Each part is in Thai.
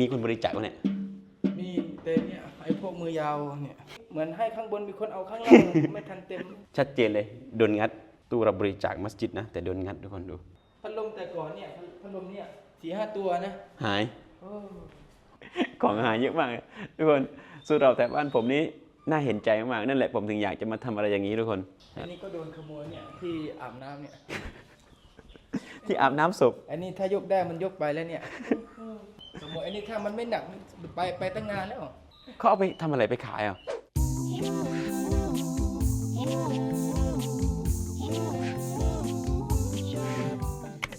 มีคนบริจาควะเนี่ย มีแต่เนี่ยไอ้พวกมือยาวเนี่ย เหมือนให้ข้างบนมีคนเอาข้างล่าง ไม่ทันเต็ม ชัดเจนเลย โดนงัด ตู้รับบริจาคมัสยิดนะ แต่โดนงัดทุกคนดู พัดลมแต่ก่อนเนี่ยพัดพัดลมเนี่ยสี่ห้าตัวนะหาย โอ้ของหายเยอะมากเลยทุกคนสู้เราแต่บ้านผมนี่น่าเห็นใจมากนั่นแหละผมถึงอยากจะมาทำอะไรอย่างนี้ทุกคน อันนี้ก็โดนขโมยเนี่ยที่อาบน้ำเนี่ย ที่อาบน้ำศพ อันนี้ถ้ายกได้มันยกไปแล้วเนี่ยขโมยอั นนี้ถ้ามันไม่หนักไปไปตั้งนานแล้ว เขาเอาไปทำอะไรไปขายอะ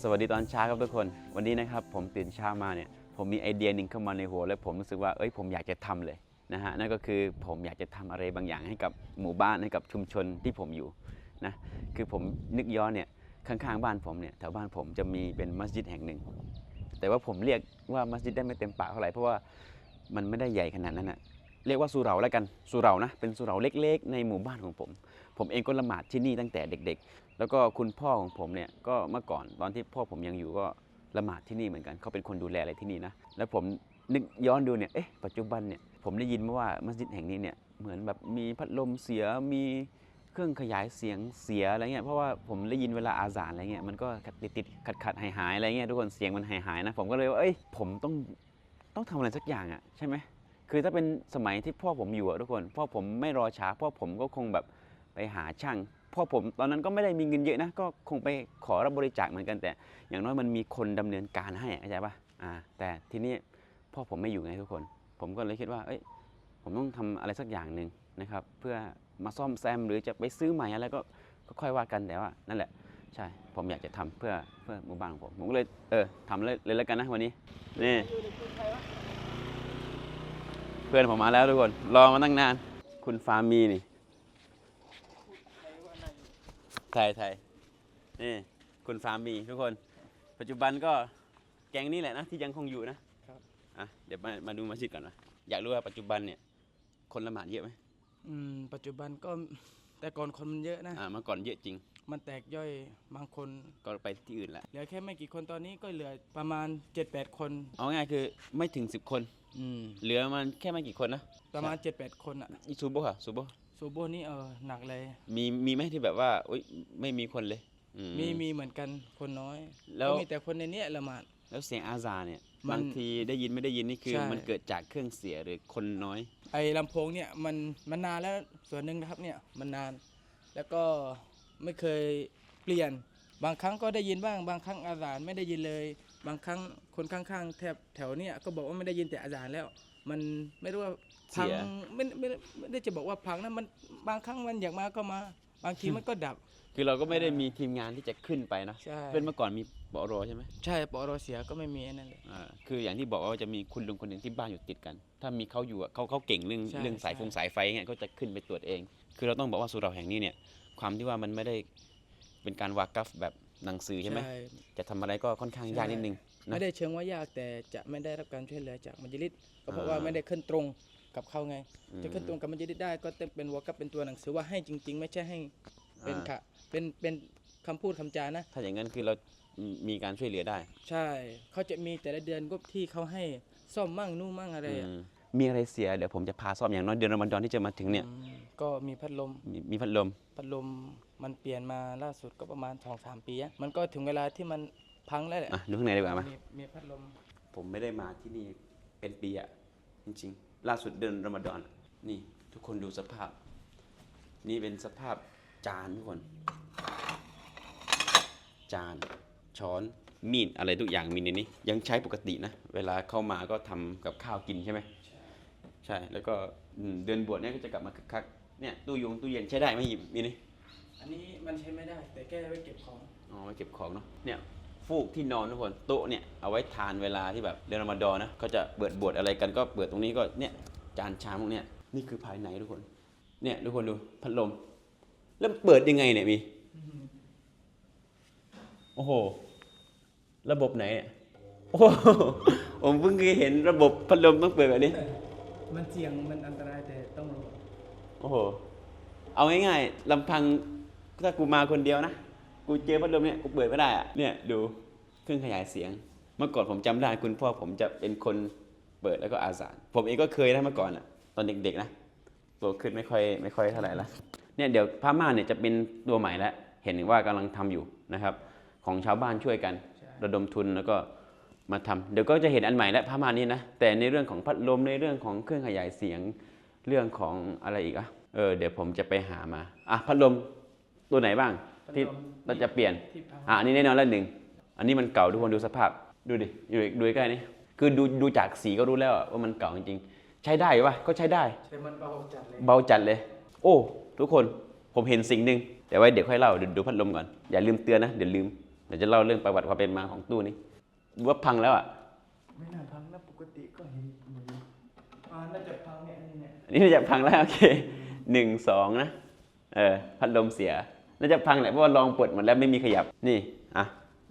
สวัสดีตอนเช้าครับทุกคน วันนี้นะครับผมตื่นเช้ามาเนี่ย ผมมีไอเดียหนึ่งเข้ามาในหัว แล้วผมรู้สึกว่าเอ้ยผมอยากจะทำเลยนะฮะ นั่นก็คือผมอยากจะทำอะไรบางอย่างให้กับหมู่บ้านให้กับชุมชนที่ผมอยู่นะ คือผมนึกย้อนเนี่ยข้างๆบ้านผมเนี่ยแถวบ้านผมจะมีเป็นมัสยิดแห่งหนึ่ง แต่ว่าผมเรียกว่ามัสยิดได้ไม่เต็มปากเท่าไหร่เพราะว่ามันไม่ได้ใหญ่ขนาดนั้นนะเรียกว่าสุเหราแล้วกันสุเหรานะเป็นสุเหราเล็ก ๆ ในหมู่บ้านของผม ผมเองก็ละหมาดที่นี่ตั้งแต่เด็ก ๆ แล้วก็คุณพ่อของผมเนี่ยก็เมื่อก่อนตอนที่พ่อผมยังอยู่ก็ละหมาดที่นี่เหมือนกัน เขาเป็นคนดูแลอะไรที่นี่นะแล้วผมนึกย้อนดูเนี่ยเอ๊ะปัจจุบันเนี่ยผมได้ยินมาว่ามัสยิดแห่งนี้เนี่ยเหมือนแบบมีพัดลมเสียมี เครื่องขยายเสียงเสียอะไรเงี้ยเพราะว่าผมได้ยินเวลาอาสานอะไรเงี้ยมันก็ติดติดขัดขัดหายหายอะไรเงี้ยทุกคนเสียงมันหายหายนะผมก็เลยว่าเอ้ยผมต้องต้องทำอะไรสักอย่างอะใช่ไหมคือถ้าเป็นสมัยที่พ่อผมอยู่อะทุกคนพ่อผมไม่รอช้าพ่อผมก็คงแบบไปหาช่างพ่อผมตอนนั้นก็ไม่ได้มีเงินเยอะนะก็คงไปขอรับบริจาคเหมือนกันแต่ อย่างน้อยมันมีคนดำเนินการให้เข้าใจปะอ่า แต่ทีนี้พ่อผมไม่อยู่ไงทุกคน ผมก็เลยคิดว่า เอ้ยผมต้องทำอะไรสักอย่างหนึ่งนะครับ เพื่อ มาซ่อมแซม หรือจะไปซื้อใหม่อะไรก็ก็ค่อยว่ากันแต่ว่านั่นแหละใช่ผมอยากจะทำเพื่อเพื่อหมู่บ้านของผมผมก็เลยเออทำเลยเลยแล้วกันนะวันนี้นี่เพื่อนผมมาแล้วทุกคนรอมาตั้งนาน คุณฟาร์มีนี่ไทยไทยนี่คุณฟาร์มมีทุกคน ปัจจุบันก็แก๊งนี้แหละนะที่ยังคงอยู่นะครับอะเดี๋ยวมามาดูมัสยิดก่อนนะอยากรู้ว่าปัจจุบันเนี่ยคนละหมาดเยอะไหม อืมปัจจุบันก็แต่ก่อนคนมันเยอะนะ อ่าเมื่อก่อนเยอะจริง มันแตกย่อยบางคนก็ไปที่อื่นละเหลือแค่ไม่กี่คนตอนนี้ก็เหลือประมาณ 7-8 คน เอาง่ายคือไม่ถึง 10 คน อืม เหลือมันแค่ไม่กี่คนนะประมาณ 7-8 คนอะอีซูโบค่ะซูโบซูโบนี่เออหนักเลย มีมีไหมที่แบบว่าอุยไม่มีคนเลยอืมีมีเหมือนกันคนน้อยแล้วก็มีแต่คนในเนี้ยละหมาดแล้วเสียงอาซาเนี่ยมัน บางทีได้ยินไม่ได้ยินนี่คือ ใช่ มันเกิดจากเครื่องเสียหรือคนน้อย ไอ้ลำโพงเนี่ยมันมันนานแล้วส่วนหนึ่งนะครับเนี่ยมันนานแล้วก็ไม่เคยเปลี่ยน บางครั้งก็ได้ยินบ้าง บางครั้งอาจารย์ไม่ได้ยินเลย บางครั้งคนข้างๆแถบแถวเนี่ยก็บอกว่าไม่ได้ยินแต่อาจารย์แล้ว มันไม่รู้ว่าพังเสีย ไม่ไม่ไม่ไม่ได้จะบอกว่าพังนะมันบางครั้งมันอยากมาก็มา บางทีมันก็ดับ คือเราก็ไม่ได้มีทีมงานที่จะขึ้นไปนะ ใช่เพื่อนเมื่อก่อนมีบอรอใช่ไหมใช่ปอรเสียก็ไม่มีอันนั่นเลย อ่าคืออย่างที่บอกว่าจะมีคุณลุงคนหนึ่งที่บ้านอยู่ติดกัน ถ้ามีเขาอยู่อะเขาเขาเก่งเรื่องใช่เรื่องสายใช่ ฟงสายไฟเงี้ยก็จะขึ้นไปตรวจเอง คือเราต้องบอกว่าสุเหราแห่งนี้เนี่ย ความที่ว่ามันไม่ได้เป็นการวากัฟแบบหนังสือใช่ไหมจะทำอะไรก็ค่อนข้างยากนิดนึงนะ ไม่ได้เชิงว่ายากแต่จะไม่ได้รับการช่วยเหลือจากมัจยิริดก็เพราะอ่าว่า ไม่ได้ขึ้นตรงกับเขาไงอืมจะขึ้นตรงกับมัจยิริดได้ก็ต้องเป็นวากับเป็นตัวหนังสือว่าให้จริง ๆ ไม่ใช่ให้เป็นอ่า ค่ะ เป็นเป็นคำพูดคำจานะ ถ้าอย่างนั้นคือเรามีการช่วยเหลือได้ใช่เขาจะมีแต่ละเดือนก็ที่เขาให้ซ่อมมั่งนู่นมั่งอะไรอะอืมมีอะไรเสียเดี๋ยวผมจะพาซ่อมอย่างน้อยเดือนรอมฎอนที่จะมาถึงเนี่ยอืมก็มีพัดลม มีมีพัดลม พัดลมมันเปลี่ยนมาล่าสุดก็ประมาณสองสามปีอะมันก็ถึงเวลาที่มันพังแล้วแหละอะดูข้างในดีกว่ามา มีมีพัดลม ผมไม่ได้มาที่นี่เป็นปีอะจริงๆ ล่าสุดเดือนรอมฎอน นี่ทุกคนดูสภาพ นี่เป็นสภาพจานทุกคน จาน ช้อน มีดอะไรทุกอย่างมีในนี้ ยังใช้ปกตินะ เวลาเข้ามาก็ทำกับข้าวกินใช่ไหมใช่แล้วก็อืมเดือนบวชเนี่ยก็จะกลับมาคึกคักเนี่ยตู้ยงตู้เย็นใช้ได้ไหมหยิบมีนี่อันนี้มันใช้ไม่ได้ แต่แก้ไว้เก็บของเอาไว้เก็บของเนาะเนี่ยฟูกที่นอนทุกคนโต๊ะเนี่ยเอาไว้ทานเวลาที่แบบเดือนรอมฎอนนะเขาจะเปิดบวชอะไรกันก็เปิดตรงนี้ก็เนี่ยจานชามพวกเนี้ยนี่คือภายในทุกคน เนี่ยทุกคนดูพัดลม แล้วเปิดยังไงเนี่ยมี โอ้โห ระบบไหนเนี่ยโอ้โหผมเพิ่งเคยเห็นระบบพัดลมต้องเปิดแบบนี้ มันเสี่ยงมันอันตรายแต่ต้องระวังโอ้โห เอาง่ายๆลำพังถ้ากูมาคนเดียวนะ กูเจอพัดลมเนี่ยกูเปิดไม่ได้อะเนี่ยดูเครื่องขยายเสียง เมื่อก่อนผมจำได้คุณพ่อผมจะเป็นคนเปิดแล้วก็อาสานผมเองก็เคยนะเมื่อก่อนอะตอนเด็กๆนะโตขึ้นไม่ค่อยไม่ค่อยเท่าไหร่ละเนี่ยเดี๋ยวผ้าม่านเนี่ยจะเป็นตัวใหม่แล้วเห็นว่ากำลังทำอยู่นะครับ ของชาวบ้านช่วยกัน ระดมทุนแล้วก็มาทำเดี๋ยวก็จะเห็นอันใหม่แล้วผ้าม่านนี้นะแต่ในเรื่องของพัดลมในเรื่องของเครื่องขยายเสียงเรื่องของอะไรอีกอะเออเดี๋ยวผมจะไปหามาอะพัดลมตัวไหนบ้างที่เราจะเปลี่ยนที่พักอะอันนี้แน่นอนแล้วหนึ่งอันนี้มันเก่าทุกคนดูสภาพดูดิดูดิดูใกล้ๆนี่คือดูดูจากสีก็รู้แล้วอะว่ามันเก่าจริงๆ ใช้ได้อยู่ปะก็ใช้ได้แต่มันเบาจัดเลยเบาจัดเลย โอ้ ทุกคนผมเห็นสิ่งหนึ่งแต่ไว้เดี๋ยวค่อยเล่าเดี๋ยวดูพัดลมก่อนอย่าลืมเตือนนะเดี๋ยวลืมเดี๋ยวจะเล่าเรื่องประวัติความเป็นมาของตู้นี้ดูว่าพังแล้วอะไม่น่าพังนะปกติก็เห็นอยู่อ่าน่าจะพังเนี่ยอันนี้เนี่ยอันนี้น่าจะพังแล้วโอเคหนึ่งสองนะเออพัดลมเสียน่าจะพังแหละเพราะว่าลองเปิดหมดแล้วไม่มีขยับนี่อะ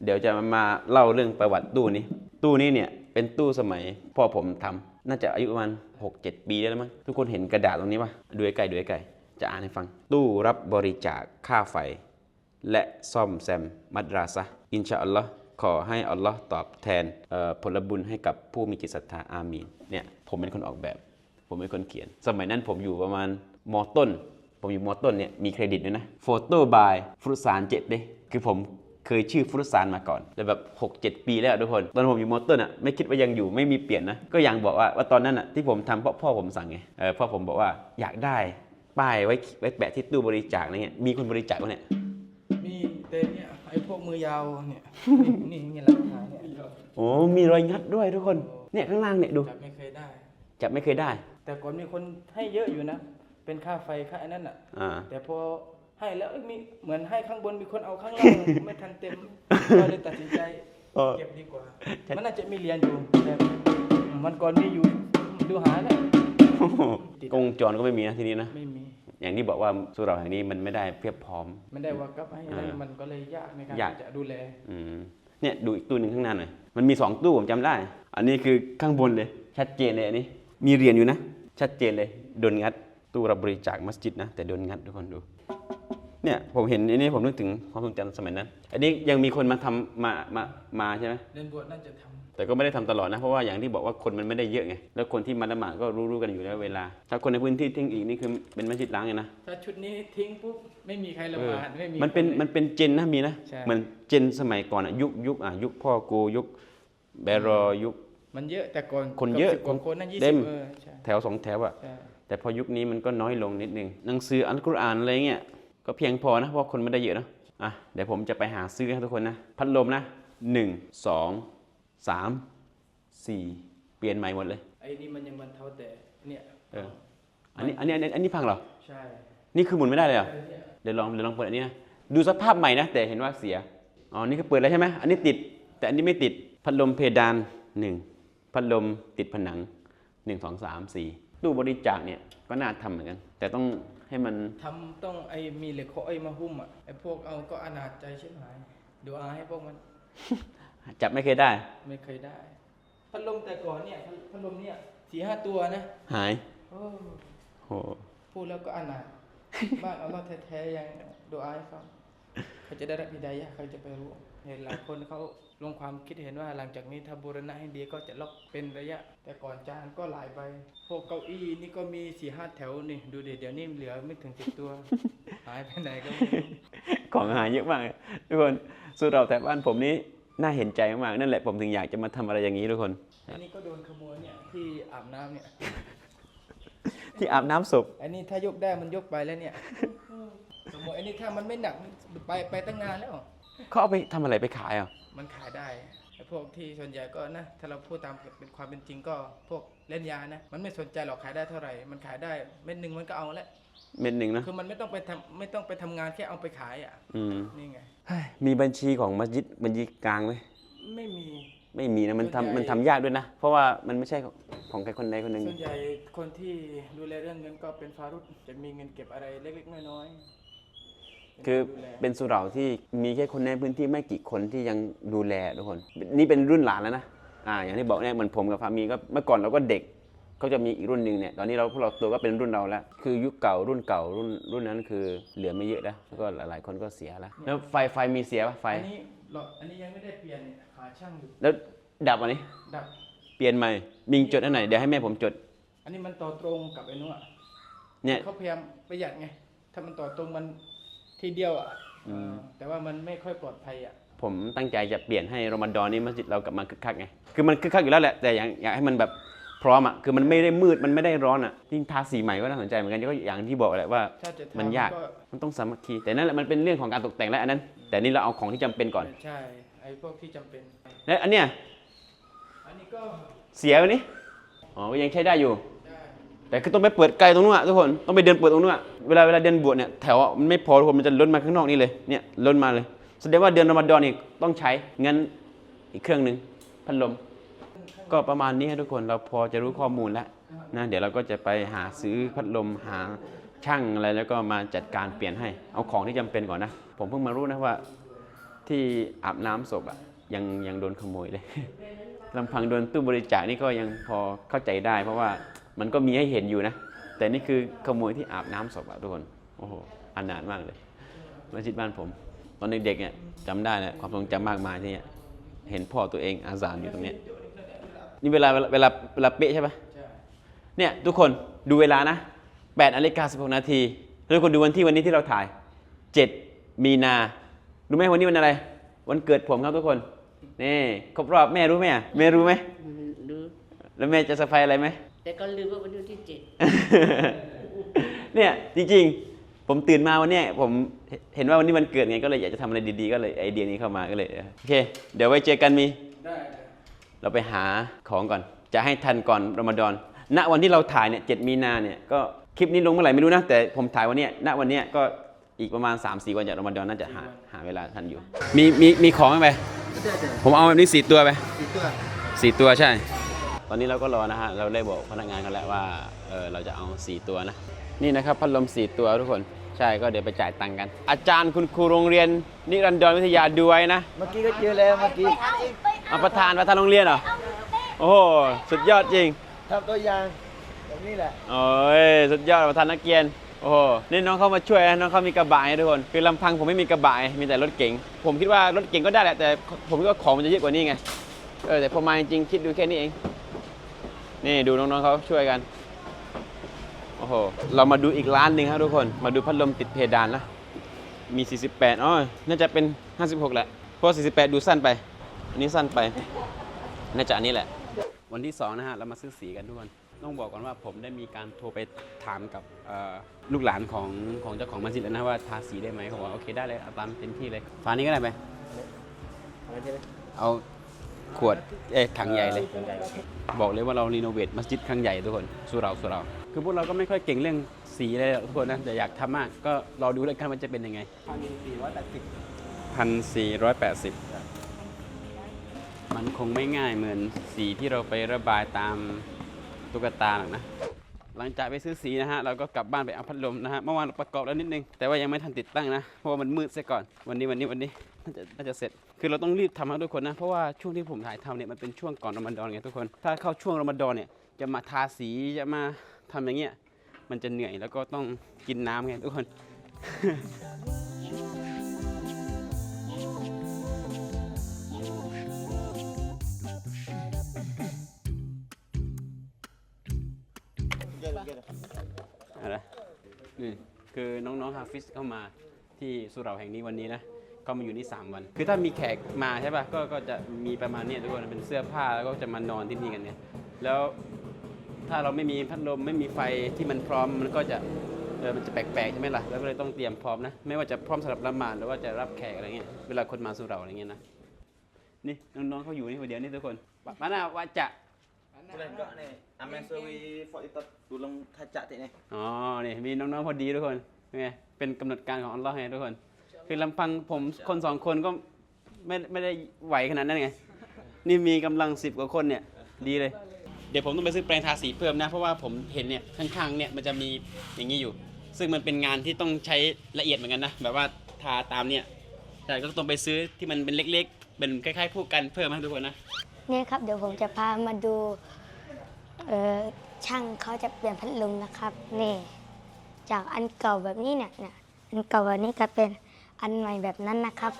เดี๋ยวจะมาเล่าเรื่องประวัติตู้นี้ ตู้นี้เนี่ยเป็นตู้สมัยพ่อผมทำน่าจะอายุประมาณ6 7 ปีได้แล้วมั้งทุกคนเห็นกระดาษตรงนี้ปะดูใกล้ๆดูใกล้ๆจะอ่านให้ฟัง ตู้รับบริจาคค่าไฟ และซ่อมแซมมัดราซะอินชาอัลลอฮ์ขอให้อัลลอฮ์ตอบแทนผลบุญให้กับผู้มีจิตศรัทธาอามีนเนี่ยผมเป็นคนออกแบบ ผมเป็นคนเขียน สมัยนั้นผมอยู่ประมาณมต้น ผมอยู่มต้นเนี่ยมีเครดิตด้วยนะโฟโต้บายฟรุตสารเจ็ดเด้คือผมเคยชื่อฟรุตสารมาก่อนแต่แบบ6 7 ปีแล้วทุกคน ตอนผมอยู่มต้นอะไม่คิดว่ายังอยู่ไม่มีเปลี่ยนนะ ก็ยังบอกว่าว่าตอนนั้นอะที่ผมทำเพราะพ่อผมสั่งไงเออพ่อผมบอกว่าอยากได้ป้ายไว้ไว้แปะที่ตู้บริจาคอะไรเงี้ยมีคนบริจาคปะเนี่ย มือยาวเนี่ยนี่นี่นี่หลักฐานเนี่ยโอ้มีรอยงัดด้วยทุกคนเนี่ยข้างล่างเนี่ยดูจับไม่เคยได้ จับไม่เคยได้ แต่ก่อนมีคนให้เยอะอยู่นะ เป็นค่าไฟค่าอันนั้นอะ อ่า แต่พอให้แล้วเอ้ยมีเหมือนให้ข้างบนมีคนเอาข้างล่าง ไม่ทันเต็มก็เลยตัดสินใจเออ เก็บดีกว่า มันน่าจะมีเหรียญอยู่แต่มันก่อนมีอยู่ดูหาแล้วกงจรก็ไม่มีนะทีนี้นะ ไม่มี อย่างที่บอกว่าสุเหราแห่งนี้มันไม่ได้เพียบพร้อมไม่ได้วากับให้อะไรอ่ามัมันก็เลยยากในการยากที่จะดูแลอืมเนี่ยดูอีกตู้หนึ่งข้างหน้าหน่อยมันมีสองตู้ผมจำได้ อันนี้คือข้างบนเลย ชัดเจนเลยอันนี้ มีเหรียญอยู่นะ ชัดเจนเลยโดนงัด ตู้รับบริจาคมัสยิดนะ แต่โดนงัดทุกคนดู เนี่ยผมเห็นอันนี้ผมนึกถึงความทรงจำสมัยนั้น อันนี้ยังมีคนมาทำมามามาใช่ไหมเรียนบวชน่าจะทำ แต่ก็ไม่ได้ทำตลอดนะ เพราะว่าอย่างที่บอกว่าคนมันไม่ได้เยอะไง แล้วคนที่มาละหมาดก็รู้ๆกันอยู่แล้วเวลา ถ้าคนในพื้นที่ทิ้งอีกนี่คือเป็นมัสยิดล้างเลยนะ ถ้าชุดนี้ทิ้งปุ๊บไม่มีใครละเอหอมาดไม่มี มันเป็นคลยมันเป็นเจนนะมีนะใช่เหมือนเจนสมัยก่อนอะยุคยุคอะยุคพ่อกูยุคแบรอยุค มันเยอะแต่ก่อนคนเยอะกืบสิบกว่าคนนั่นยี่เต็สิบมเออใช่แถวสองแถวอะใช่แต่พอยุคนี้มันก็น้อยลงนิดนึง หนังสืออัลกุรอานอะไรเงี้ย ก็เพียงพอนะเพราะคนไม่ได้เยอะนะอะเดี๋ยวผมจะไปหาซื้อให้ทุกคนนะ พัดลมนะหนึ่งสอง สามสี่เปลี่ยนใหม่หมดเลย ไอ้นี่มันยังมันเท่าแต่เนี่ยเอออันนี้อันนี้อันนี้อันนี้พังเหรอ ใช่นี่คือหมุนไม่ได้เลยเหรอไอ้เนี่ยเดี๋ยวลองเดี๋ยวลองเปิดอันนี้นะดูสภาพใหม่นะ แต่เห็นว่าเสีย อ๋อ นี่คือเปิดแล้วใช่ไหมอันนี้ติด แต่อันนี้ไม่ติด พัดลมเพดานหนึ่งพัดลมติดผนังหนึ่งสองสามสี่ตู้บริจาคเนี่ยก็น่าทำเหมือนกัน แต่ต้องให้มัน ทำต้องไอ้มีเหล็กโคไอ้มาหุ้มอะไอ้พวกเอาก็อนาจใจใช่ไหมดูอาให้พวกมัน จับไม่เคยได้ ไม่เคยได้ พัดลมแต่ก่อนเนี่ยพัดพัดลมเนี่ยสี่ห้าตัวนะ หายโอ้โหพูดแล้วก็อนาถบ้านอัลลอฮ์แท้ๆยังดูอาให้ฟังเขาจะได้รับฮิดายะห์เขาจะไปรู้เห็นหลายคนเขาลงความคิดเห็นว่าหลังจากนี้ถ้าบูรณะให้ดีก็จะล็อกเป็นระยะ แต่ก่อนจานก็หลายใบ พวกเก้าอี้นี่ก็มีสี่ห้าแถวนี่ ดูเดี๋ยวเดี๋ยวนี้เหลือไม่ถึงสิบตัว หายไปไหนก็ไม่รู้ของหายเยอะมากเลยทุกคนสุดเราแต่บ้านผมนี้ น่าเห็นใจมากๆนั่นแหละผมถึงอยากจะมาทำอะไรอย่างนี้ทุกคนอันนี้ก็โดนขโมยเนี่ยที่อาบน้ำเนี่ยที่อาบน้ำศพอันนี้ถ้ายกได้มันยกไปแล้วเนี่ยสมมติอันนี้ถ้ามันไม่หนักไปไปตั้งนานแล้วเขาเอาไปทำอะไรไปขายอะมันขายได้ไอ้พวกที่ส่วนใหญ่ก็นะถ้าเราพูดตามเป็นความเป็นจริงก็พวกเล่นยานะมันไม่สนใจหรอกขายได้เท่าไหร่ มันขายได้เม็ดหนึ่งมันก็เอาแล้วเม็ดหนึ่งนะคือมันไม่ต้องไปทำไม่ต้องไปทำงานแค่เอาไปขายอะอืมนี่ไงเฮ้ย มีบัญชีของมัสยิดบัญชีกลางไหมไม่มี ไม่มีนะมันส่วนใหญ่ ทำมันทำยากด้วยนะ เพราะว่ามันไม่ใช่ของของใครคนใดคนหนึ่งส่วนใหญ่คนที่ดูแลเรื่องเงินก็เป็นฟารุษจะมีเงินเก็บอะไรเล็ก ๆ น้อยๆคือดูแลเป็นสุเหร่าที่มีแค่คนในพื้นที่ไม่กี่คนที่ยังดูแลทุกคน นี่เป็นรุ่นหลานแล้วนะอ่าอย่างที่บอกเนี่ยเหมือนผมกับฟามีก็เมื่อก่อนเราก็เด็ก เขาจะมีอีกรุ่นหนึ่งเนี่ยตอนนี้เราพวกเราโตัวก็เป็นรุ่นเราแล้ว คือยุคเก่ารุ่นเก่ารุ่นรุ่นนั้นคือเหลือไม่เยอะแล้วแล้วก็หลายๆคนก็เสียแล้วแล้วไฟไฟมีเสียปะไฟอันนี้หลอดอันนี้ยังไม่ได้เปลี่ยนหาช่างอยู่แล้วดับอันนี้ ดับ เปลี่ยนใหม่มิงจดอันไหนเดี๋ยวให้แม่ผมจด อันนี้มันต่อตรงกับไอ้นู้นอะเนี่ยเขาพยายามประหยัดไง ถ้ามันต่อตรงมันทีเดียวอะเออแต่ว่ามันไม่ค่อยปลอดภัยอะผมตั้งใจจะเปลี่ยนให้รอมฎอนนี้มัสยิดเรากลับมาคึกคักไง คือมันคึกคักอยู่แล้วแหละ แต่อยากอยากให้มันแบบ พร้อมอะคือมันไม่ได้มืดมันไม่ได้ร้อนอะยิ่งทาสีใหม่ก็น่าสนใจเหมือนกันก็อย่างที่บอกแหละว่า ถ้าจะทำมันยากก็มันต้องสามัคคีแต่นั่นแหละมันเป็นเรื่องของการตกแต่งแล้วอันนั้น แต่นี่เราเอาของที่จำเป็นก่อนใช่ ไอ้พวกที่จำเป็น และอันเนี้ยอันนี้ก็เสียวันนี้อ๋อก็ยังใช้ได้อยู่ ได้แต่คือต้องไปเปิดไกลตรงนู้นอะทุกคนต้องไปเดินเปิดตรงนู้นอะเวลาเวลาเดินบวชเนี่ยแถวอะมันไม่พอทุกคนมันจะล้นมาข้างนอกนี่เลยเนี่ยล้นมาเลยแสดงว่าเดือนรอมฎอนนี่ต้องใช้งั้นอีกเครื่องหนึ่งพัดลม ก็ประมาณนี้ทุกคนเราพอจะรู้ข้อมูลแล้วนะเดี๋ยวเราก็จะไปหาซื้อพัดลมหาช่างอะไรแล้วก็มาจัดการเปลี่ยนให้ เอาของที่จำเป็นก่อนนะ ผมเพิ่งมารู้นะว่า ที่อาบน้ำศพอะยังยังโดนขโมยเลยลำพังโดนตู้บริจาคนี่ก็ยังพอเข้าใจได้ เพราะว่ามันก็มีให้เห็นอยู่นะ แต่นี่คือขโมยที่อาบน้ำศพอะทุกคนโอ้โหอันนาถมากเลยมัสยิดบ้านผม ตอนเด็กๆเนี่ยจำได้แหละความทรงจำมากมายที่เนี่ยเห็นพ่อตัวเองอาซานอยู่ตรงเนี้ย นี่เวลาเวลาเวลาเวลาเป๊ะใช่ปะใช่เนี่ยทุกคนดูเวลานะ8นาฬิกา16 นาทีแล้วทุกคนดูวันที่วันนี้ที่เราถ่าย 7 มีนารู้ไหมวันนี้วันอะไร วันเกิดผมครับทุกคนนี่ครบรอบแม่รู้ไหมอะแม่รู้ไหมรู้แล้วแม่จะสะพายอะไรไหมแต่ก็ลืมว่าวันที่เจ็ดเนี่ยจริงๆ ผมตื่นมาวันเนี้ยผมเห็นว่าวันนี้วันเกิดไงก็เลยอยากจะทำอะไรดีๆ ก็เลยไอเดียนี้เข้ามาก็เลยโอเค เดี๋ยวไว้เจอกันมีได้ได้ เราไปหาของก่อน จะให้ทันก่อนรอมฎอน ณ วันที่เราถ่ายเนี่ยเมีนาเนี่ย ก็คลิปนี้ลงเมื่อไหร่ไม่รู้นะ แต่ผมถ่ายวันเนี้ยณวันเนี้ยก็อีกประมาณ 3-4 วันจากรอมฎอนน่าจะหาหาเวลาทันอยู่ มีมีมีของไหมไปได้ได้ผมเอาแบบนี้สี่ตัวไปสี่ตัวสี่ตัวใช่ ตอนนี้เราก็รอนะฮะ เราได้บอกพนักงานกันแล้วว่าเออเราจะเอาสี่ตัวนะ นี่นะครับพัดลมสี่ตัวทุกคนใช่ก็เดี๋ยวไปจ่ายตังค์กัน อาจารย์คุณครูโรงเรียนนิรันดรวิทยาดูไว้นะ เมื่อกี้ก็เจอแล้วเมื่อกี้เอาประธานประธานโรงเรียนเหรอ โอ้โห สุดยอดจริงทำตัวอย่างแบบนี้แหละ โอ้ย สุดยอดประธานนักเรียน โอ้โห นี่น้องเขามาช่วยนะน้องเขามีกระบะให้ทุกคน คือลำพังผมไม่มีกระบะไงมีแต่รถเก๋ง ผมคิดว่ารถเก๋งก็ได้แหละ แต่ผมคิดว่าของมันจะเยอะกว่านี้ไง เออ แต่พอมาจริงๆคิดดูแค่นี้เอง นี่ดูน้องๆเขาช่วยกัน โอ้โห เรามาดูอีกร้านหนึ่งครับทุกคน มาดูพัดลมติดเพดานนะ มี 48อ๋อน่าจะเป็น 56แหละ เพราะว่า48 ดูสั้นไป อันนี้สั้นไปน่าจะอันนี้แหละ วันที่2นะฮะเรามาซื้อสีกันทุกคนต้องบอกก่อนว่าผมได้มีการโทรไปถามกับเอ่อลูกหลานของของเจ้าของมัสยิดแล้วนะว่าทาสีได้ไหมเขาบอกว่าโอเคได้เลยเอาตามเต็มที่เลยฝานี้ก็ได้ไหมอะไรใช่ไหมเอาขวดเอ้ยถังใหญ่เลย บอกเลยว่าเรารีโนเวทมัสยิดครั้งใหญ่ทุกคนสู้เราสู้เราคือพวกเราก็ไม่ค่อยเก่งเรื่องสีเลยหรอกทุกคนนะแต่อยากทำมากก็รอดูแล้วกันว่าจะเป็นยังไงพันสี่ร้อยแปดสิบพันสี่ร้อยแปดสิบ มันคงไม่ง่ายเหมือนสีที่เราไประบายตามตุ๊กตาหรอกนะ หลังจากไปซื้อสีนะฮะ เราก็กลับบ้านไปเอาพัดลมนะฮะ เมื่อวานเราประกอบแล้วนิดนึง แต่ว่ายังไม่ทันติดตั้งนะ เพราะว่ามันมืดเสียก่อน วันนี้วันนี้วันนี้น่าจะน่าจะเสร็จ คือเราต้องรีบทำนะทุกคนนะ เพราะว่าช่วงที่ผมถ่ายทำเนี่ยมันเป็นช่วงก่อนรอมฎอนไงทุกคน ถ้าเข้าช่วงรอมฎอนเนี่ยจะมาทาสีจะมาทำอย่างเงี้ย มันจะเหนื่อยแล้วก็ต้องกินน้ำไงทุกคน นี่คือน้องๆฮาฟิสเข้ามาที่สุเหร่าแห่งนี้วันนี้นะก็มาอยู่นี่ 3 วัน คือถ้ามีแขกมาใช่ป่ะก็ก็จะมีประมาณเนี้ยทุกคนเป็นเสื้อผ้าแล้วก็จะมานอนที่นี่กันเนี่ยแล้วถ้าเราไม่มีพัดลมไม่มีไฟที่มันพร้อมมันก็จะเออมันจะแปลกๆใช่ไหมล่ะแล้วก็เลยต้องเตรียมพร้อมนะไม่ว่าจะพร้อมสำหรับละหมาดหรือว่าจะรับแขกอะไรเงี้ยเวลาคนมาสุเหร่าอะไรเงี้ยนะนี่น้องๆเขาอยู่นี่คนเดียวนี่ทุกคนมาหน้าวาจะ Bulan kok nih, amen sewi fort itu tulung kacak tik nih. อ๋อนี่มีน้องๆพอดีทุกคนเป็นไงเป็นกำหนดการของอัลลอฮ์ไงทุกคน คือลำพังผมคนสองคนก็ไม่ไม่ได้ไหวขนาดนั้นไง นี่มีกำลังสิบกว่าคนเนี่ยดีเลย เดี๋ยวผมต้องไปซื้อแปรงทาสีเพิ่มนะ เพราะว่าผมเห็นเนี่ยข้างๆเนี่ยมันจะมีอย่างนี้อยู่ ซึ่งมันเป็นงานที่ต้องใช้ละเอียดเหมือนกันนะแบบว่าทาตามเนี่ยแต่ก็ต้องไปซื้อที่มันเป็นเล็กๆ เป็นคล้ายๆผู้กันเพิ่มให้ทุกคนนะ เนี่ยครับเดี๋ยวผมจะพามาดูเออช่างเขาจะเปลี่ยนพัดลมนะครับนี่จากอันเก่าแบบนี้เนี่ยเนี่ยอันเก่าแบบนี้ก็เป็นอันใหม่แบบนั้นนะครับ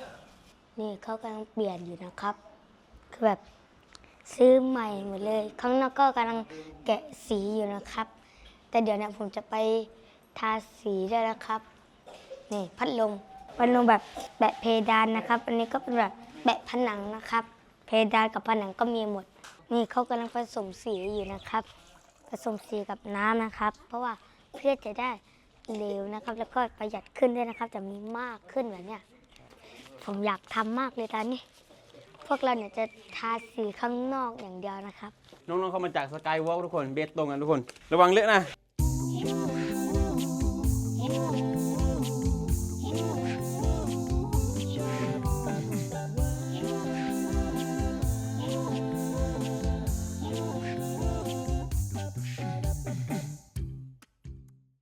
นี่เขากำลังเปลี่ยนอยู่นะครับ คือแบบซื้อใหม่หมดเลยข้างนอกก็กำลังแกะสีอยู่นะครับ แต่เดี๋ยวเนี่ยผมจะไปทาสีด้วยนะครับนี่พัดลมพัดลมแบบแปะเพดานนะครับ อันนี้ก็เป็นแบบแปะผนังนะครับ เพดานกับผนังก็มีหมด นี่เขากำลังผสมสีอยู่นะครับ ผสมสีกับน้ำนะครับ เพราะว่าเพื่อจะได้เร็วนะครับ แล้วก็ประหยัดขึ้นด้วยนะครับ จะมีมากขึ้นแบบเนี้ยผมอยากทำมากเลยตอนนี้ พวกเราเนี่ยจะทาสีข้างนอกอย่างเดียวนะครับ น้องๆเข้ามาจากสกายวอล์กทุกคนเบสตรงกันทุกคน ระวังเลอะนะ